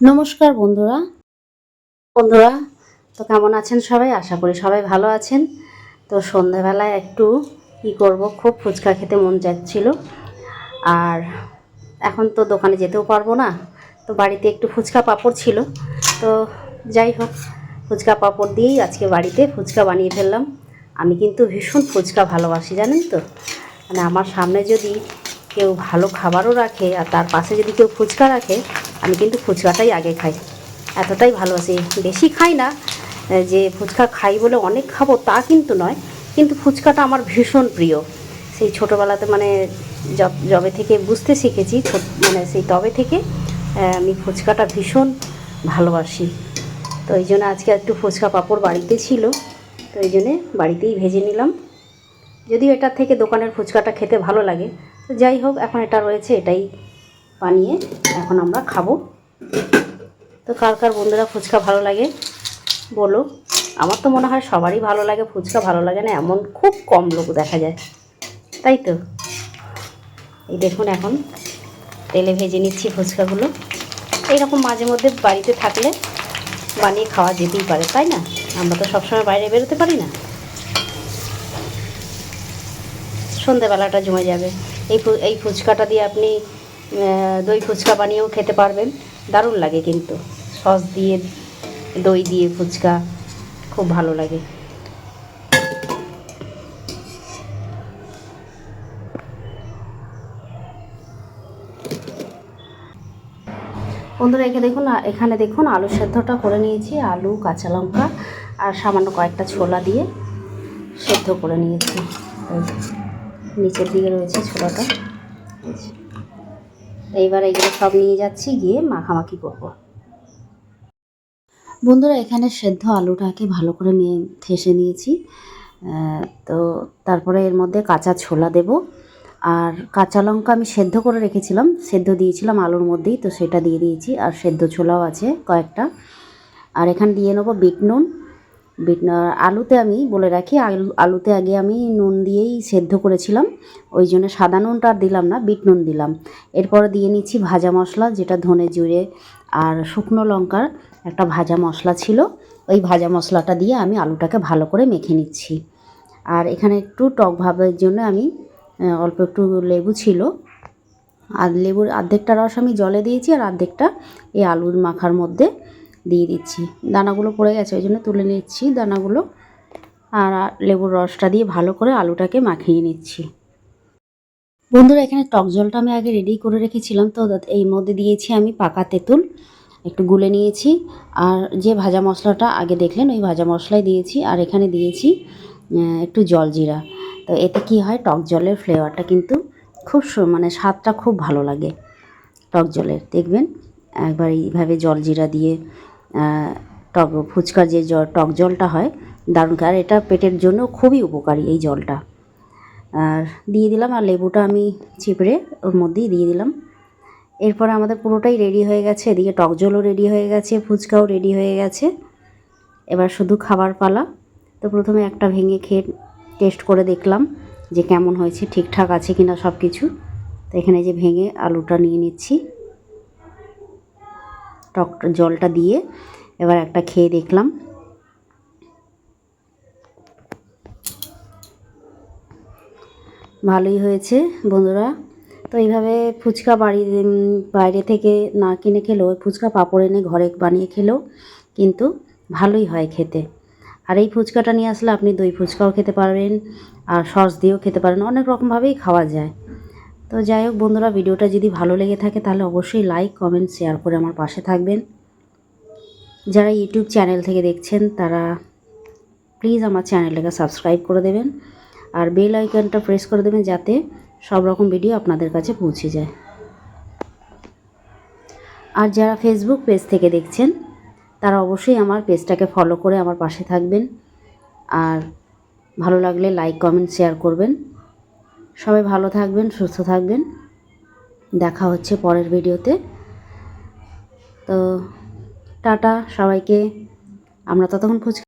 নমস্কার বন্ধুরা। বন্ধুরা, তো কেমন আছেন সবাই? আশা করি সবাই ভালো আছেন। তো সন্ধেবেলায় একটু কি করব? খুব ফুচকা খেতে মন যাচ্ছিল। আর এখন তো দোকানে যেতেও পারব না। তো বাড়িতে একটু ফুচকা পাঁপড় ছিল। তো যাই হোক, ফুচকা পাঁপড় দিয়েই আজকে বাড়িতে ফুচকা বানিয়ে ফেললাম। আমি কিন্তু ভীষণ ফুচকা ভালোবাসি, জানেন তো? মানে আমার সামনে যদি কেউ ভালো খাবারও রাখে আর তার পাশে যদি কেউ ফুচকা রাখে আমি কিন্তু ফুচকাটাই আগে খাই। এতটাই ভালোবাসি। বেশি খাই না, যে ফুচকা খাই বলে অনেক খাব তা কিন্তু নয়, কিন্তু ফুচকাটা আমার ভীষণ প্রিয়। সেই ছোটোবেলাতে মানে যবে থেকে বুঝতে শিখেছি মানে সেই তবে থেকে আমি ফুচকাটা ভীষণ ভালোবাসি। তো এই জন্য আজকে একটু ফুচকা পাঁপড় বাড়িতে ছিল, তো এই জন্যে বাড়িতেই ভেজে নিলাম। যদিও এটার থেকে দোকানের ফুচকাটা খেতে ভালো লাগে, তো যাই হোক, এখন এটা রয়েছে, এটাই বানিয়ে এখন আমরা খাব। তো কার কার বন্ধুরা ফুচকা ভালো লাগে বলো। আমার তো মনে হয় সবারই ভালো লাগে, ফুচকা ভালো লাগে না, এমন খুব কম লোক দেখা যায়। তাই তো? এই দেখুন এখন তেলে ভেজে নিচ্ছি ফুচকাগুলো। এইরকম মাঝে মধ্যে বাড়িতে থাকলে বানিয়ে খাওয়া যেতেই পারে, তাই না? আমরা তো সবসময় বাইরে বেরোতে পারি না। সন্ধেবেলাটা জমে যাবে। এই এই ফুচকাটা দিয়ে আপনি দই ফুচকা বানিয়েও খেতে পারবেন। দারুণ লাগে কিন্তু। সস দিয়ে, দই দিয়ে ফুচকা খুব ভালো লাগে। বন্ধুরা এখানে দেখুন এখানে দেখুন আলু সেদ্ধটা করে নিয়েছি, আলু, কাঁচা লঙ্কা আর সামান্য কয়েকটা ছোলা দিয়ে সেদ্ধ করে নিয়েছি। নিচের দিকে রয়েছে ছোলাটা। এইবার এগুলো সব নিয়ে যাচ্ছি, গিয়ে মাখামাখি করব। বন্ধুরা, এখানে সেদ্ধ আলুটাকে ভালো করে নিয়ে ঠেসে নিয়েছি। তো তারপরে এর মধ্যে কাঁচা ছোলা দেব। আর কাঁচা লঙ্কা আমি সেদ্ধ করে রেখেছিলাম, সেদ্ধ দিয়েছিলাম আলুর মধ্যেই, তো সেটা দিয়ে দিয়েছি। আর সেদ্ধ ছোলাও আছে কয়েকটা। আর এখানে দিয়ে নেব বিট নুন। বিট আলুতে আমি বলে রাখি, আলু আলুতে আগে আমি নুন দিয়েই সেদ্ধ করেছিলাম। ওই জন্য সাদা নুনটা আর দিলাম না, বিট নুন দিলাম। এরপরে দিয়ে নিচ্ছি ভাজা মশলা, যেটা ধনে জিরে আর শুকনো লঙ্কার একটা ভাজা মশলা ছিল। ওই ভাজা মশলাটা দিয়ে আমি আলুটাকে ভালো করে মেখে নিচ্ছি। আর এখানে একটু টক ভাবের জন্য আমি অল্প একটু লেবু ছিল। আর লেবুর অর্ধেকটা রস আমি জলে দিয়েছি আর অর্ধেকটা এই আলুর মাখার মধ্যে দিয়ে দিচ্ছি। দানাগুলো পড়ে গেছে, ওই জন্য তুলে নিচ্ছি দানাগুলো। আর লেবুর রসটা দিয়ে ভালো করে আলুটাকে মাখিয়ে নিচ্ছি। বন্ধুরা, এখানে টক জলটা আমি আগে রেডি করে রেখেছিলাম, তো এই মধ্যে দিয়েছি আমি পাকা তেঁতুল, একটু গুলে নিয়েছি। আর যে ভাজা মশলাটা আগে দেখলেন, ওই ভাজা মশলাই দিয়েছি। আর এখানে দিয়েছি একটু জলজিরা তো এতে কি হয়, টক জলের ফ্লেভারটা কিন্তু খুব মানে স্বাদটা খুব ভালো লাগে টক জলের। দেখবেন, একবার এইভাবে জলজিরা দিয়ে টক ফুচকার যে জল, টক জলটা হয় দারুণ আর এটা পেটের জন্য খুবই উপকারী এই জলটা। আর দিয়ে দিলাম, আর লেবুটা আমি চিপড়ে ওর মধ্যেই দিয়ে দিলাম। এরপর আমাদের পুরোটাই রেডি হয়ে গেছে। এদিকে টক জলও রেডি হয়ে গেছে, ফুচকাও রেডি হয়ে গেছে। এবার শুধু খাবার পালা। তো প্রথমে একটা ভেঙে খেয়ে টেস্ট করে দেখলাম যে কেমন হয়েছে, ঠিকঠাক আছে কিনা সব কিছু তো এখানে যে ভেঙে আলুটা নিয়ে নিচ্ছি। টক জলটা দিয়ে এবার একটা খেয়ে দেখলাম। ভালোই হয়েছে বন্ধুরা। তো এইভাবে ফুচকা বাড়ি বাইরে থেকে না কিনে খেলেও, ফুচকা পাঁপড় এনে ঘরে বানিয়ে খেলেও কিন্তু ভালোই হয় খেতে। আর এই ফুচকাটা নিয়ে আসলে আপনি দই ফুচকাও খেতে পারবেন, আর সস দিয়েও খেতে পারেন, অনেক রকমভাবেই খাওয়া যায়। তো যাই হোক বন্ধুরা, ভিডিওটা যদি ভালো লেগে থাকে তাহলে অবশ্যই লাইক কমেন্ট শেয়ার করে আমার পাশে থাকবেন। যারা ইউটিউব চ্যানেল থেকে দেখছেন তারা প্লিজ আমার চ্যানেলটাকে সাবস্ক্রাইব করে দেবেন আর বেল আইকনটা প্রেস করে দেবেন যাতে সব রকম ভিডিও আপনাদের কাছে পৌঁছে যায়। আর যারা ফেসবুক পেজ থেকে দেখছেন, তারা অবশ্যই আমার পেজটাকে ফলো করে আমার পাশে থাকবেন। আর ভালো লাগলে লাইক কমেন্ট শেয়ার করবেন। সবাই ভালো থাকবেন, সুস্থ থাকবেন। দেখা হচ্ছে পরের ভিডিওতে। তো টাটা সবাইকে। আমরা ততক্ষণ ফুচকা